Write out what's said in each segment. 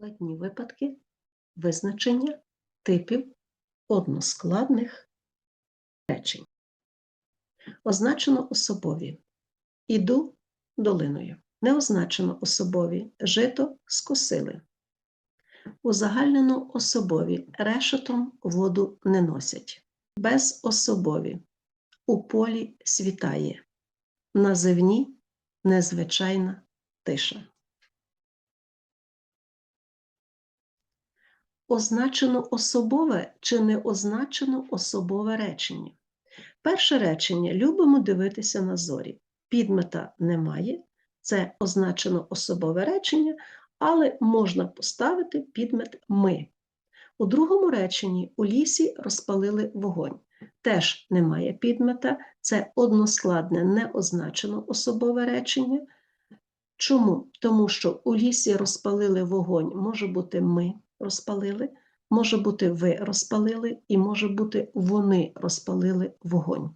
Складні випадки визначення типів односкладних речень. Означено особові. Іду долиною. Не означено особові. Жито скосили. Узагальнено особові. Решетом воду не носять. Безособові. У полі світає. Називні незвичайна тиша. Означено особове чи не означено особове речення. Перше речення любимо дивитися на зорі. Підмета немає, це означено особове речення, але можна поставити підмет ми. У другому реченні у лісі розпалили вогонь. Теж немає підмета, це односкладне неозначено особове речення. Чому? Тому що у лісі розпалили вогонь, може бути ми розпалили, може бути ви розпалили, і може бути вони розпалили вогонь.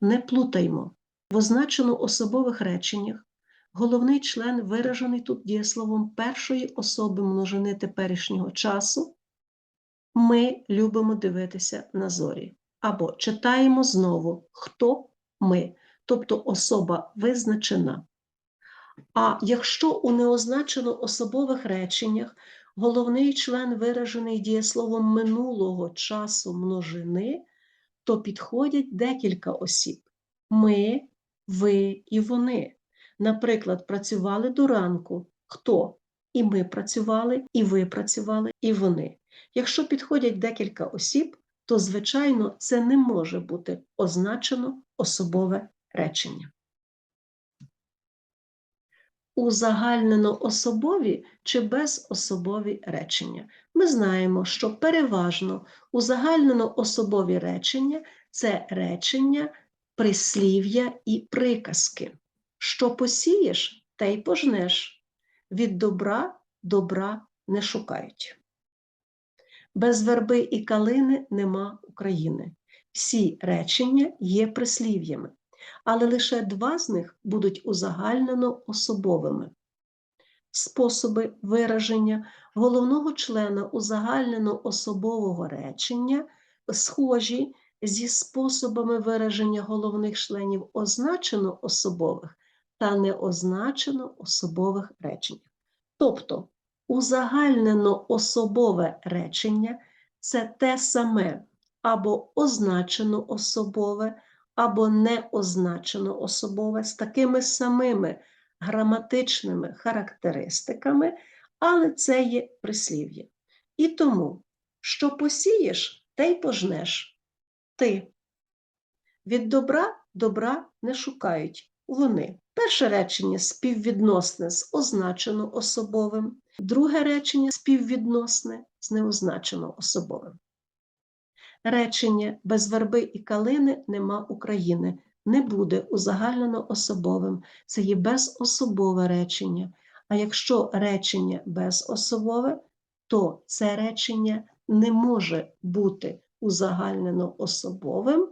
Не плутаймо. В означено особових реченнях головний член виражений тут дієсловом першої особи множини теперішнього часу. Ми любимо дивитися на зорі. Або читаємо знову хто ми, тобто особа визначена. А якщо у неозначено особових реченнях головний член виражений дієсловом минулого часу множини, то підходять декілька осіб: ми, ви і вони. Наприклад, працювали до ранку. Хто? І ми працювали, і ви працювали, і вони. Якщо підходять декілька осіб, то, звичайно, це не може бути означено особове речення узагальнено особові чи безособові речення. Ми знаємо, що переважно узагальнено особові речення це речення, прислів'я і приказки. Що посієш, те й пожнеш. Від добра добра не шукають. Без верби і калини нема України. Всі речення є прислів'ями але лише два з них будуть узагальнено особовими. Способи вираження головного члена узагальнено особового речення схожі зі способами вираження головних членів означено особових та неозначено особових речень. Тобто узагальнено особове речення це те саме або означено особове, або не означено особове з такими самими граматичними характеристиками, але це є прислів'я. І тому, що посієш, те й пожнеш ти. Від добра добра не шукають вони. Перше речення співвідносне з означено особовим, друге речення співвідносне з неозначено особовим. Речення без верби і калини нема України, не буде узагальнено особовим. Це є безособове речення. А якщо речення безособове, то це речення не може бути узагальнено особовим,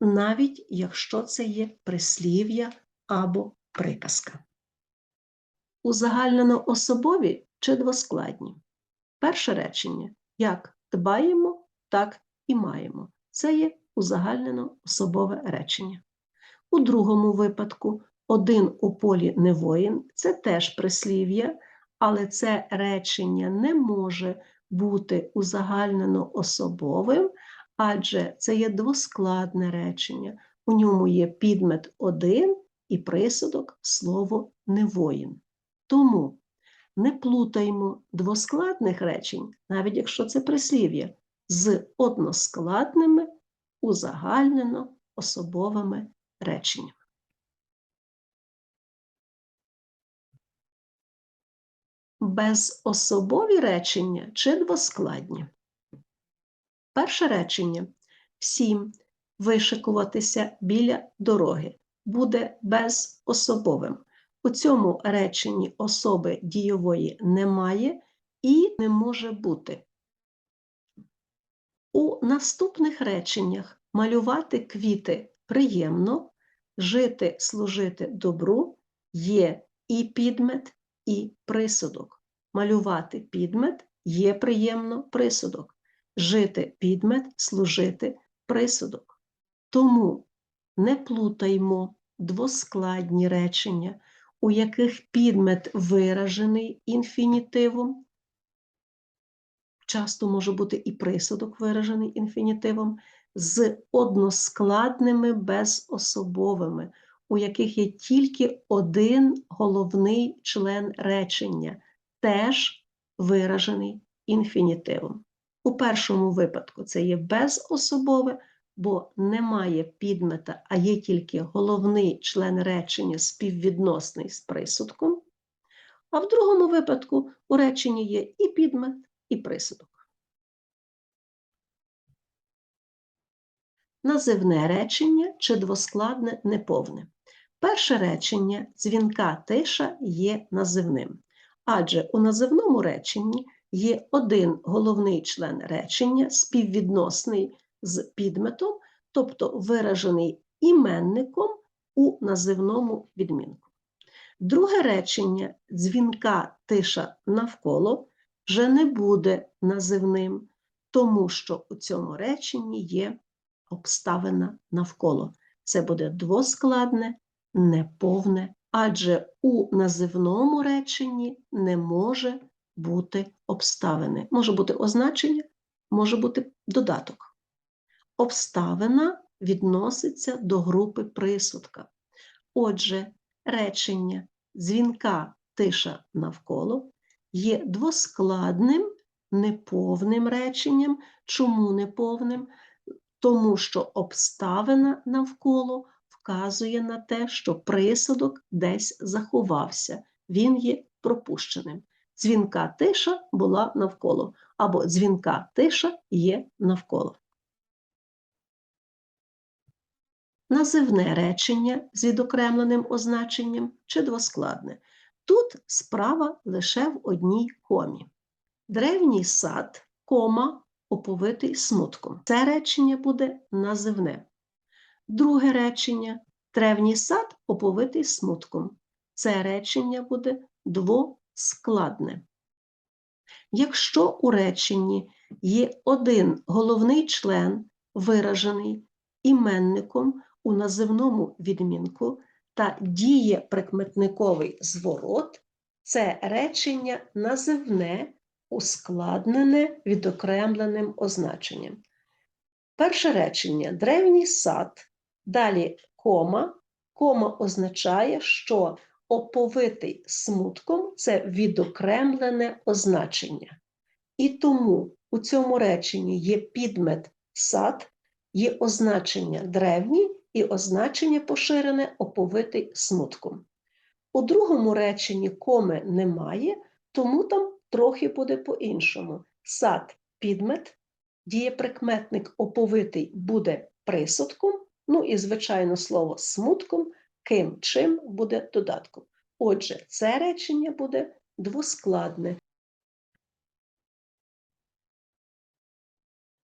навіть якщо це є прислів'я або приказка. Узагальнено особові чи двоскладні. Перше речення як дбаємо, так і маємо. Це є узагальнено особове речення. У другому випадку один у полі не воїн це теж прислів'я, але це речення не може бути узагальнено особовим, адже це є двоскладне речення. У ньому є підмет один і присудок слово не воїн. Тому не плутаймо двоскладних речень, навіть якщо це прислів'я, з односкладними узагальнено особовими реченнями. Безособові речення чи двоскладні. Перше речення всім вишикуватися біля дороги буде безособовим. У цьому реченні особи дійової немає і не може бути. У наступних реченнях малювати квіти приємно, жити, служити добру є і підмет, і присудок. малювати підмет є приємно присудок. Жити підмет, служити присудок. Тому не плутаймо двоскладні речення, у яких підмет виражений інфінітивом. Часто може бути і присудок виражений інфінітивом, з односкладними безособовими, у яких є тільки один головний член речення, теж виражений інфінітивом. У першому випадку це є безособове, бо немає підмета, а є тільки головний член речення співвідносний з присудком. А в другому випадку у реченні є і підмет, і присудок. Називне речення чи двоскладне неповне. Перше речення дзвінка тиша є називним, адже у називному реченні є один головний член речення, співвідносний з підметом, тобто виражений іменником у називному відмінку. Друге речення дзвінка тиша навколо вже не буде називним, тому що у цьому реченні є обставина навколо. Це буде двоскладне, неповне, адже у називному реченні не може бути обставини. Може бути означення, може бути додаток. Обставина відноситься до групи присудка. Отже, речення дзвінка тиша навколо є двоскладним, неповним реченням. Чому неповним? Тому що обставина навколо вказує на те, що присудок десь заховався, він є пропущеним. Дзвінка тиша була навколо, або дзвінка тиша є навколо. Називне речення з відокремленим означенням чи двоскладне. Тут справа лише в одній комі. Древній сад, кома, оповитий смутком. Це речення буде називне. Друге речення древній сад оповитий смутком. Це речення буде двоскладне. Якщо у реченні є один головний член, виражений іменником у називному відмінку та діє прикметниковий зворот, це речення називне ускладнене відокремленим означенням. Перше речення древній сад, далі кома. Кома означає, що оповитий смутком це відокремлене означення. І тому у цьому реченні є підмет сад, є означення древній і означення поширене оповитий смутком. У другому реченні коми немає, тому там трохи буде по-іншому. Сад підмет, дієприкметник оповитий буде присудком, ну і, звичайно, слово смутком, ким чим буде додатком. Отже, це речення буде двоскладне.